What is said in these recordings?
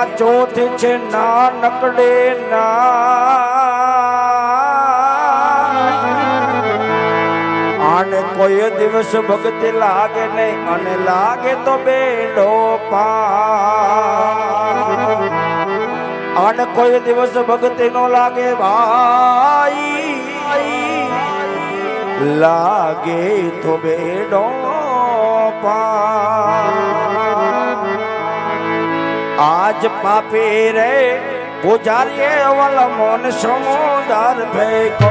એમાં ચોથી છે ના નકડે ના આને કોઈ દિવસ ભક્તિ લાગે નહીં, અને લાગે તો બેડો પા આને કોઈ દિવસ ભક્તિ નો લાગે, ભાઈ. લાગે તો બેડો પા આજ પાપી રે પૂજારીએ વલ મોન સમુદાર ફેંકો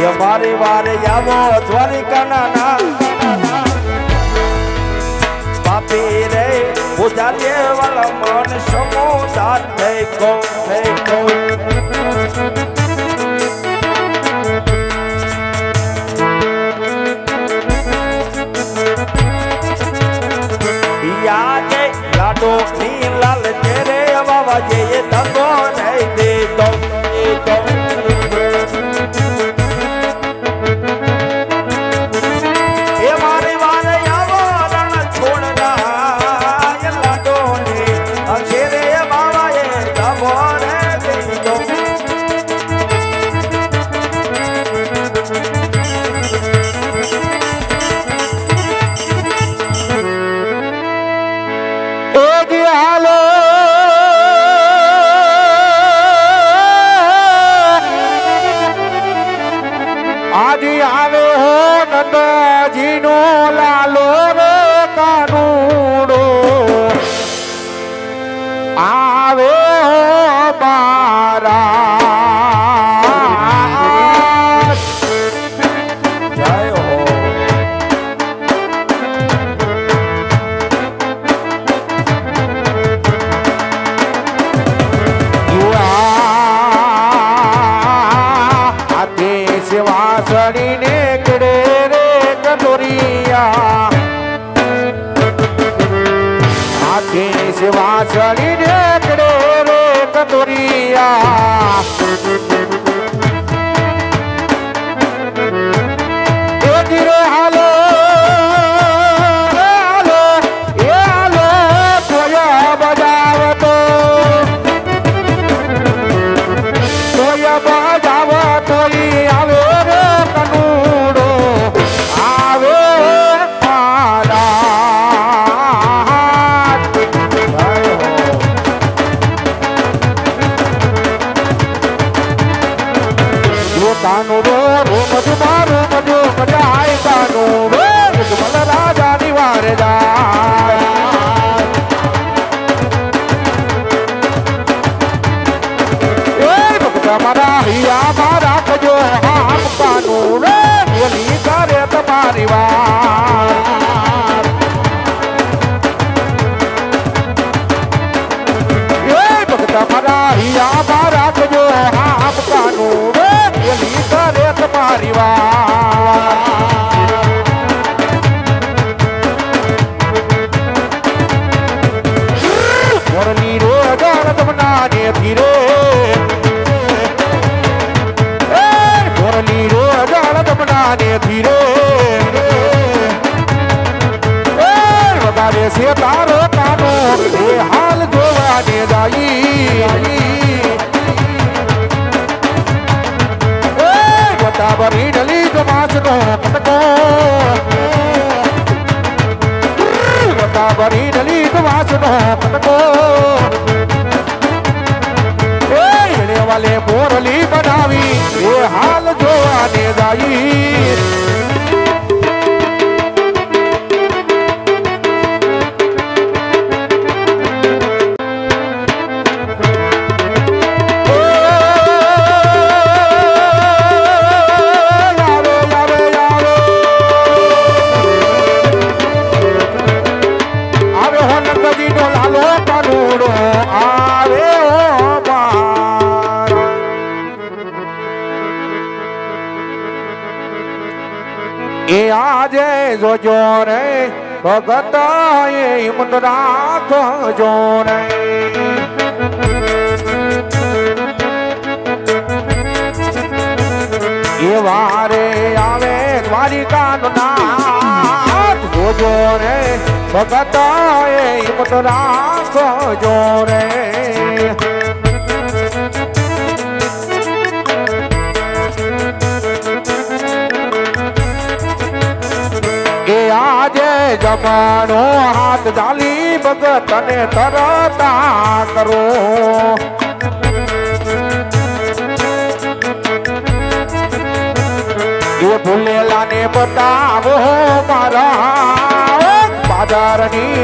એ વારે વારે આવો દ્વારિકાના ના પાપી રે પૂજારીએ વલ મોન સમુદાર ફેંકો યાદે લાડો ની લાલ ચેરે બાબા જે એ ધંધો નહીં દેતો. દેતો સેવા સડીને રે કદોરિયા ડલી જમાસનો પટકો વાલે મોરલી બનાવી એ હાલ જોવાને જાઈ ભગત હિમત રાખજો રે એ વારે આવે દ્વારિકા નો નાથ જોજો રે ભગત હિંમત રાખજો રે જમાનો હાથ ડાલી ભગત ને તરતા કરો. એ ભૂલેલા ને બતાવો મારા. બાજારની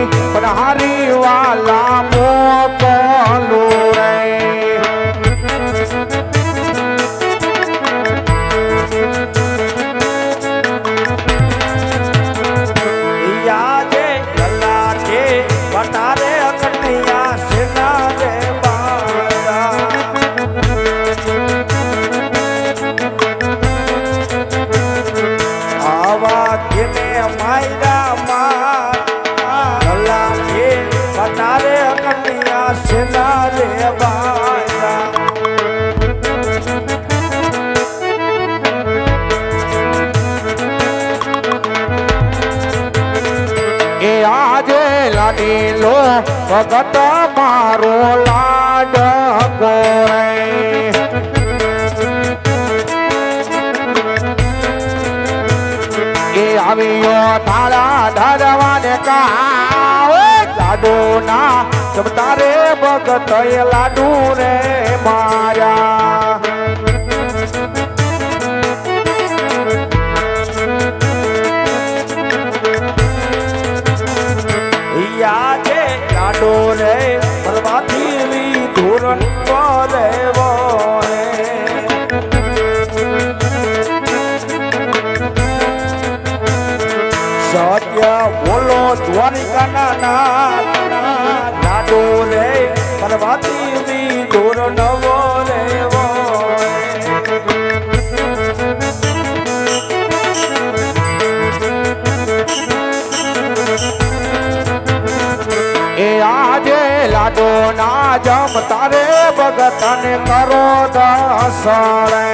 લાડીલો ભગત મારો લાડ કોરે એ આવ્યો તારા ધરવાને કા લાડુ ના જમતા રે ભગત લાડુ પરવાથી ધોરણ રે એ આજે લાડો ના જમ તારે ભગત ને કરો દસરે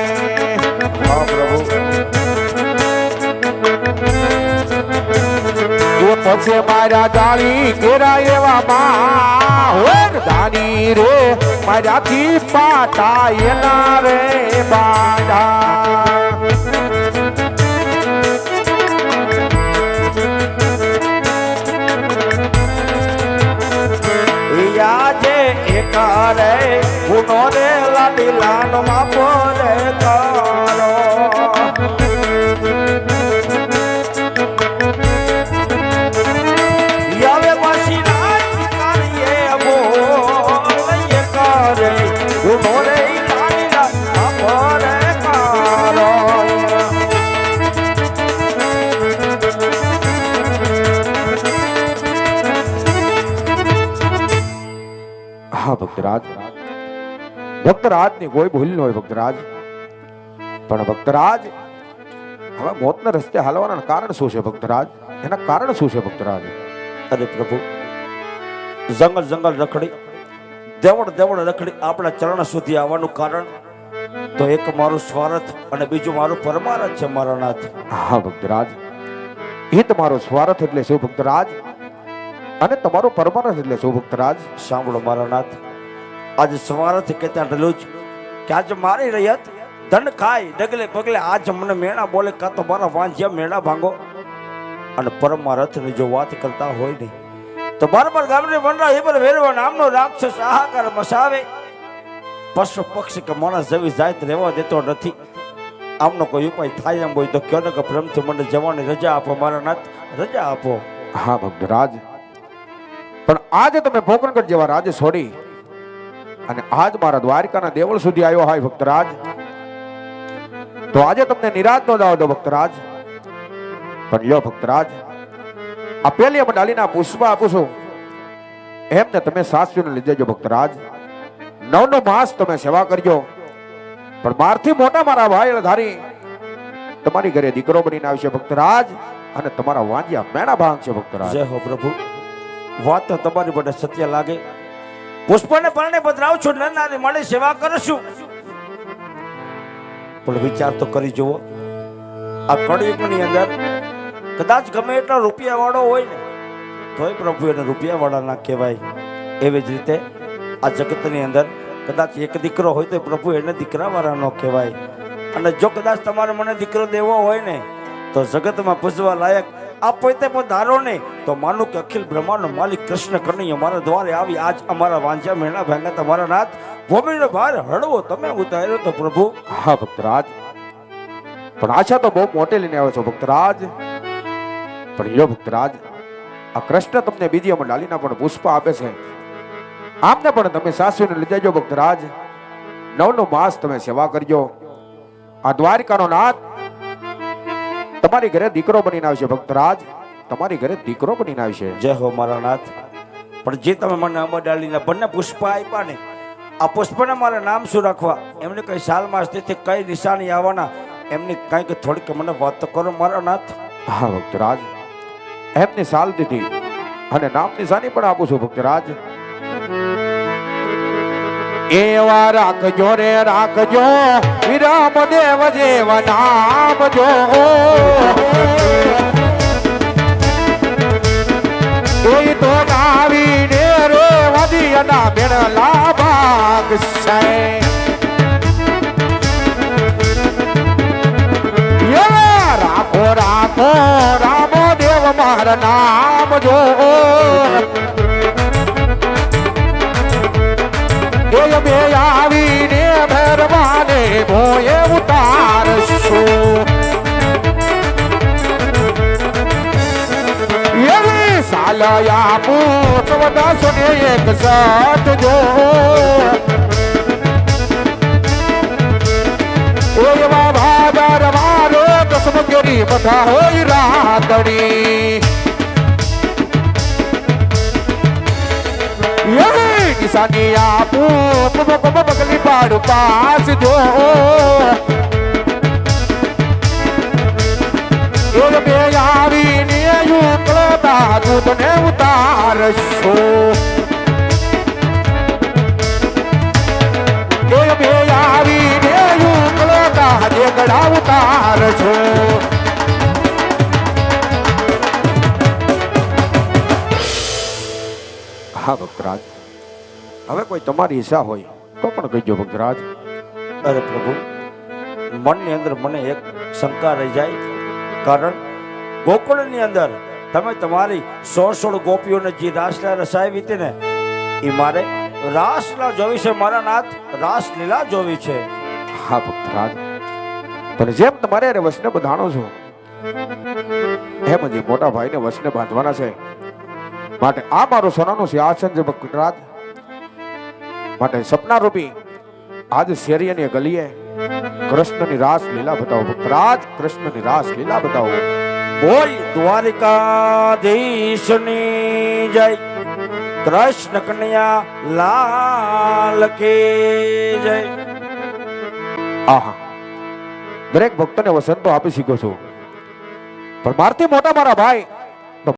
પ્રભુ. પછી મારા જાળી ઘેરા એવા માં. દાની રે, મારાથી પાટા એના રે બાડા. યાજે એકારે ગુનો રે લાડી લાન માપો ભક્તરાજની કોઈ ભૂલ ન હોય ભક્તરાજ. પણ ભક્તરાજ હવે મોતના રસ્તે હાલવાના કારણ શું છે ભક્તરાજ? એના કારણ શું છે ભક્તરાજ? અરે પ્રભુ જંગલ જંગલ રખડી દેવડ દેવડ રખડી આપણા ચરણ સુધી આવવાનું કારણ તો એક મારું સ્વાર્થ અને બીજું મારું પરમારથ છે મારા નાથ. હા ભક્તરાજ એ તમારો સ્વાર્થ એટલે શું ભક્તરાજ? અને તમારો પરમાનસ એટલે શું ભક્તરાજ? સાંભળો મારા નાથ આજે સ્વાર્થ કહેતા ડલું જ કે આજે મારી રયત ધન ખાય ડગલે પગલે આજ મને મેણા બોલે, કાં તો મારા વાંજ્યા મેણા ભાંગો. અને પરમારથની જો વાત કરતા હોય નહીં તો બરાબર ગામની વનરા એ પર વેરવા નામનો રાક્ષસ આહાકાર મસાવે. પશુ પક્ષી કે માણસ જેવી જાત રહેવા દેતો નથી. આમનો કોઈ ઉપાય થાય એમ હોય તો કયો ને કે પ્રેમથી મને જવાની રજા આપો, મારા નાથ, રજા આપો. હા ભક્તરાજ પણ આજે તમે પોકરણગઢ જેવા રાજ છોડી. અને આજ મારા દ્વારિકાના દેવળ સુધી આવ્યો હોય ભક્તરાજ. તો આજે તમને નિરાશ નો દાવ દો ભક્તરાજ. પણ લ્યો ભક્તરાજ, આ પેલી ડાલીના પુષ્પ આપું છું. એમને તમે સાસુને લીધે જો ભક્તરાજ. નવ નો માસ તમે સેવા કરજો. પણ મારથી મોટા મારા ભાઈ ધારી તમારી ઘરે દીકરો બનીને આવશે ભક્તરાજ અને તમારા વાંજ્યા મેણા ભાંગ છે ભક્તરાજ. જય હો પ્રભુ. વાત તમારી માટે સત્ય લાગે. પુષ્પને પરણે પધરાવ છું નરનારી મારી સેવા કરશું પણ વિચાર તો કરી જુઓ, આ કળયુગની અંદર કદાચ ગમે એટલા રૂપિયા વાળો હોય ને, તોય પ્રભુ એને રૂપિયા વાળા કહેવાય. એવી જ રીતે આ જગતની અંદર કદાચ એક દીકરો હોય તો પ્રભુ એને દીકરા વાળા ન કહેવાય. અને જો કદાચ તમારે મને દીકરો દેવો હોય ને, તો જગતમાં પૂજવા લાયક આ પણ ધારો ને તો માનો કે અખિલ બ્રહ્માંડનો માલિક કૃષ્ણ કનૈયા અમારા દ્વારે આવી. આજ અમારા વાંચ્યા મેળા ભાંગા તમારા નાથ. ભૂમિનો ભાર હળવો. તમે ઉતાર્યો તો પ્રભુ. હા, ભક્તરાજ. પણ આશા તો બહુ મોટી લઈને આવ્યો છો, ભક્તરાજ. પણ યો ભક્તરાજ, આ કૃષ્ણ તમને બીજી અમર લાલીના પણ પુષ્પ આપે છે. આમને પણ તમે સાસવીને લઈ જજો, ભક્તરાજ. નવનો માસ તમે સેવા કરજો. આ દ્વારિકાનો નાથ તમારી ઘરે દીકરો બનીને આવશે ભક્તરાજ તમારી ઘરે દીકરો બનીને આવશે. જય હો મારા નાથ. પણ જે તમે મને અમરડાલીના બંને પુષ્પ આપ્યા ને આ પુષ્પને મારે નામ શું રાખવા? એમને કઈ સાલ માસ તેથી કઈ નિશાની આવવાના. એમની કંઈક થોડીક મને વાત કરો મારા નાથ. હા ભક્તરાજ એમની સાલ દીધી અને નામ નિશાની પણ આપું છું ભક્તરાજ એવા રાખજો રે, રાખજો. વિરામ દેવ જેવ નામ જો તો ગાવીને રે, વદિયના બેડલા ભાગ છે રાખો રાખો, રામો દેવ, મારા નામ જો અમે આવીને ભરવાને ભોએ ઉતારશો. એવી સાલયા પૂછ બધા ને એક સાથ જો. ભાદર મારો કસમ ગરી બધા હોય રાતડી. નિશાની આપું પગ પગ પગલી પાડ પાસ જો. બે આવીને યુકળતા દૂધને ઉતારશો. બે આવીને યુકળતા દેગડા ઉતારશો. હા, ભક્તરાજ. હવે કોઈ તમારી ઈચ્છા હોય તો પણ કહીજો ભક્તરાજ અરે પ્રભુ મનની અંદર મને એક શંકા રહી જાય. કારણ ગોકુળની અંદર તમે તમારી સોળ સોળ ગોપીઓને જે રાસલા રસાવી હતી ને એ મારે રાસલા જોવી છે મારા નાથ રાસલીલા જોવી છે. હા ભક્તરાજ પણ જેમ તમારે અરે વસને બંધાણો છો એમ જ મોટા ભાઈને વસને બાંધવાના છે. માટે આ મારું સોનાનું સિંહાસન છે ભક્તરાજ માટે સપના રૂપી આજ શેરીની ગલીએ કૃષ્ણની રાસ લીલા બતાવો ભક્તરાજ કૃષ્ણની રાસ લીલા બતાવો. બોલ દ્વારિકાધીશની જય, કૃષ્ણ કન્યા લાલ કે જય. આહા, દરેક ભક્તને વસંતો આપી શીખો છું. પણ મારથી મોટા મારા ભાઈ